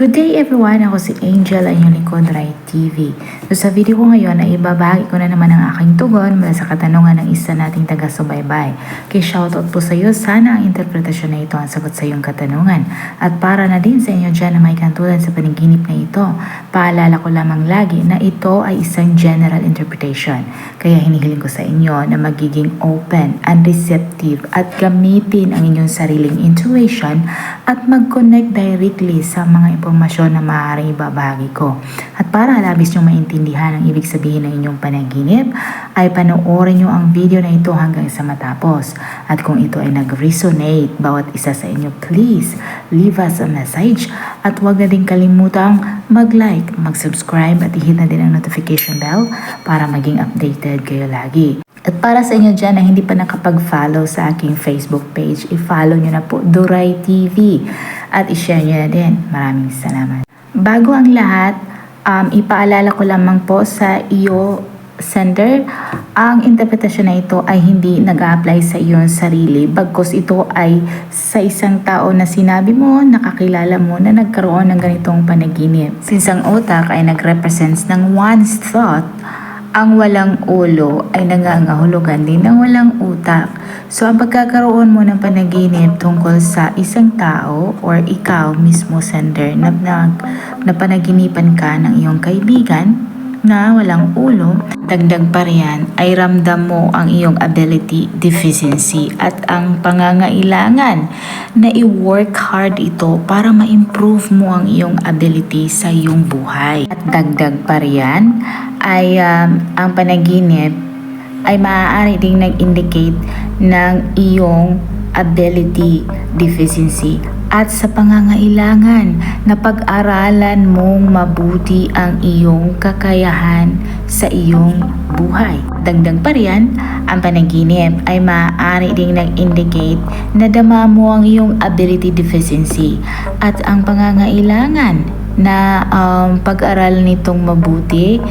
Good day everyone! Ako si Angel ang inyong lingkod, TV. So sa video ko ngayon ay ibabahagi ko na naman ang aking tugon mula sa katanungan ng isa nating taga-subaybay. Kay shoutout po sa iyo, sana ang interpretasyon na ito ang sagot sa iyong katanungan. At para na din sa inyo dyan na may kantulan sa panaginip na ito, paalala ko lamang lagi na ito ay isang general interpretation. Kaya hinihiling ko sa inyo na magiging open and receptive at gamitin ang inyong sariling intuition at mag-connect directly sa mga impormasyon na maaaring ibabahagi ko. At para labis nyo maintindihan ang ibig sabihin ng inyong panaginip, ay panoorin nyo ang video na ito hanggang sa matapos. At kung ito ay nag-resonate bawat isa sa inyo, please leave us a message at huwag na din kalimutang mag-like, mag-subscribe at i-hit na din ang notification bell para maging updated kayo lagi. At para sa inyo dyan na hindi pa nakapag-follow sa aking Facebook page, i-follow nyo na po Duray TV at i-share nyo na din. Maraming salamat. Bago ang lahat, um, ipaalala ko lamang po sa iyo sender, ang interpretasyon na ito ay hindi nag-apply sa iyong sarili bagkos ito ay sa isang tao na sinabi mo, nakakilala mo na nagkaroon ng ganitong panaginip. Since ang utak ay nag-represents ng one's thought, ang walang ulo ay nangangahulugan din ng walang utak. So, ang pagkakaroon mo ng panaginip tungkol sa isang tao or ikaw mismo sender na, na, na panaginipan ka ng iyong kaibigan na walang ulo, dagdag pa riyan ay ramdam mo ang iyong ability deficiency at ang pangangailangan na i-work hard ito para ma-improve mo ang iyong ability sa iyong buhay. At dagdag pa riyan ay um, ang panaginip ay maaari ding nag-indicate ng iyong ability deficiency at sa pangangailangan na pag-aralan mong mabuti ang iyong kakayahan sa iyong buhay. Dagdag pa riyan, ang panaginip ay maaari ding nag-indicate na dama mo ang iyong ability deficiency at ang pangangailangan na um, pag-aral nitong mabuti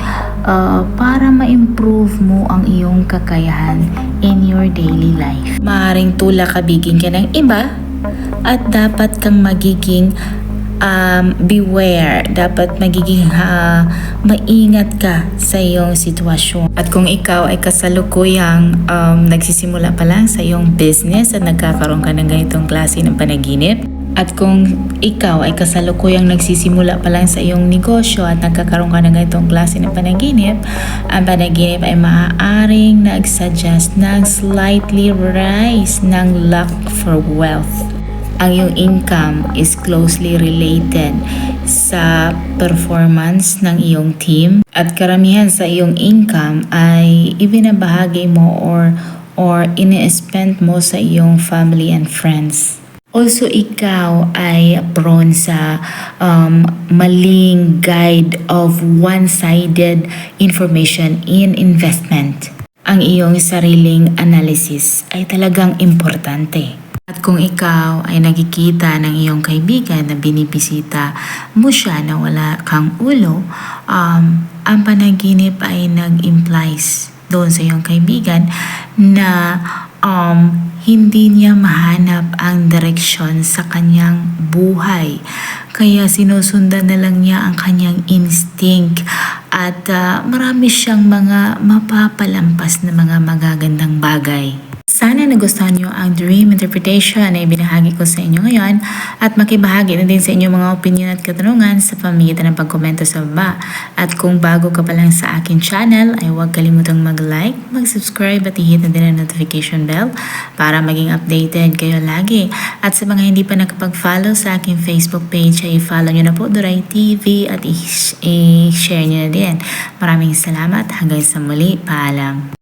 uh, para ma-improve mo ang iyong kakayahan in your daily life. Maaring tulak kabigin ka ng iba at dapat kang magiging um, beware. Dapat magiging uh, maingat ka sa iyong sitwasyon. At kung ikaw ay kasalukuyang um, nagsisimula pa lang sa iyong business at nagkakaroon ka ng ganitong klase ng panaginip, at kung ikaw ay kasalukuyang nagsisimula pa lang sa iyong negosyo at nagkakaroon ka ng ganitong klase ng panaginip, ang panaginip ay maaaring nag-suggest ng slightly rise ng luck for wealth. Ang iyong income is closely related sa performance ng iyong team at karamihan sa iyong income ay ibinabahagi mo or or ini-spend mo sa iyong family and friends. Also, ikaw ay prone sa um, maling guide of one-sided information in investment. Ang iyong sariling analysis ay talagang importante. At kung ikaw ay nagkikita ng iyong kaibigan na binibisita mo siya na wala kang ulo, um, ang panaginip ay nag-implies doon sa iyong kaibigan na um, hindi niya mahanap ang direksyon sa kanyang buhay. Kaya sinusundan na lang niya ang kanyang instinct at uh, marami siyang mga mapapalampas na mga magagandang bagay. Sana nagustuhan niyo ang dream interpretation na ibinahagi ko sa inyo ngayon at makibahagi na din sa inyo mga opinion at katanungan sa pamamagitan ng pagkomento sa baba. At kung bago ka pa lang sa akin channel ay huwag kalimutang mag-like, mag-subscribe at i-hit na din ang notification bell para maging updated kayo lagi. At sa mga hindi pa nakapag-follow sa aking Facebook page ay follow nyo na po Duray TV at i-share nyo na din. Maraming salamat. Hanggang sa muli. Paalam.